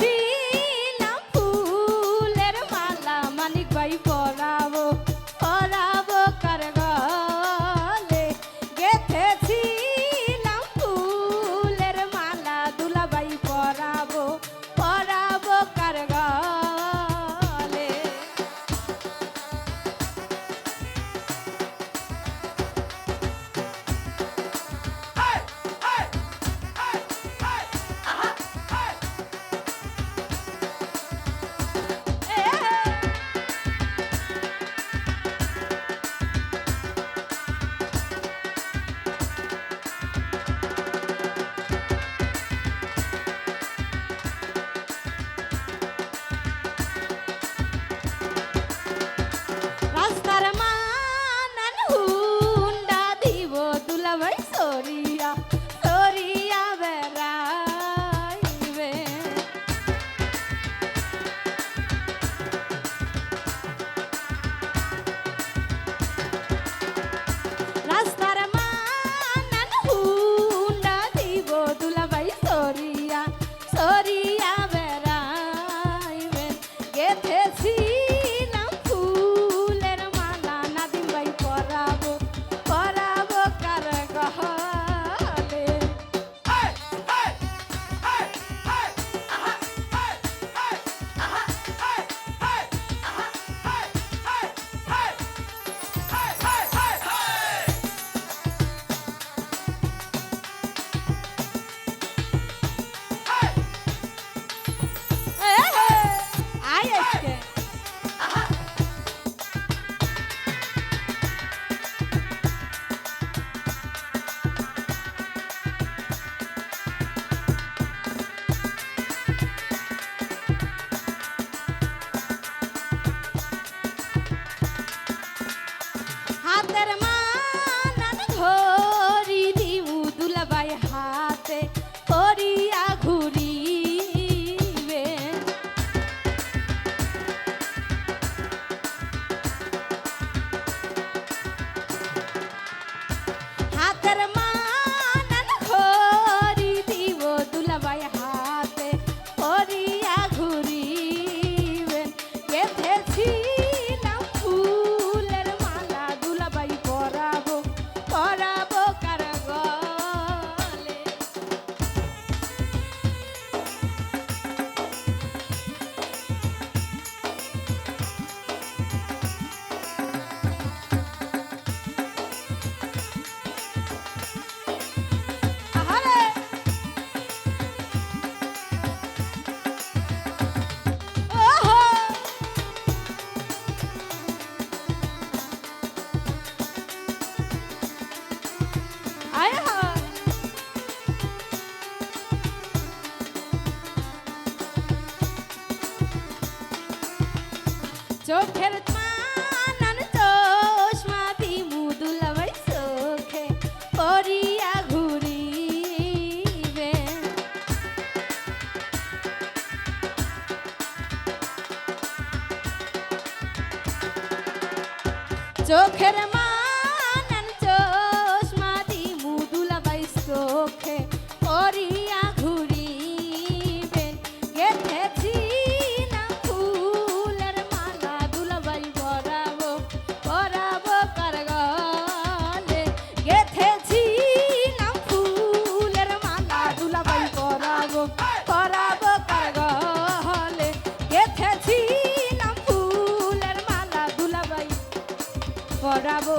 see. that I'm. চোখের নান চশমা দি মুদুলাবাই চোখে পরিয়া ঘুরিবে চোখের মা পড়াবো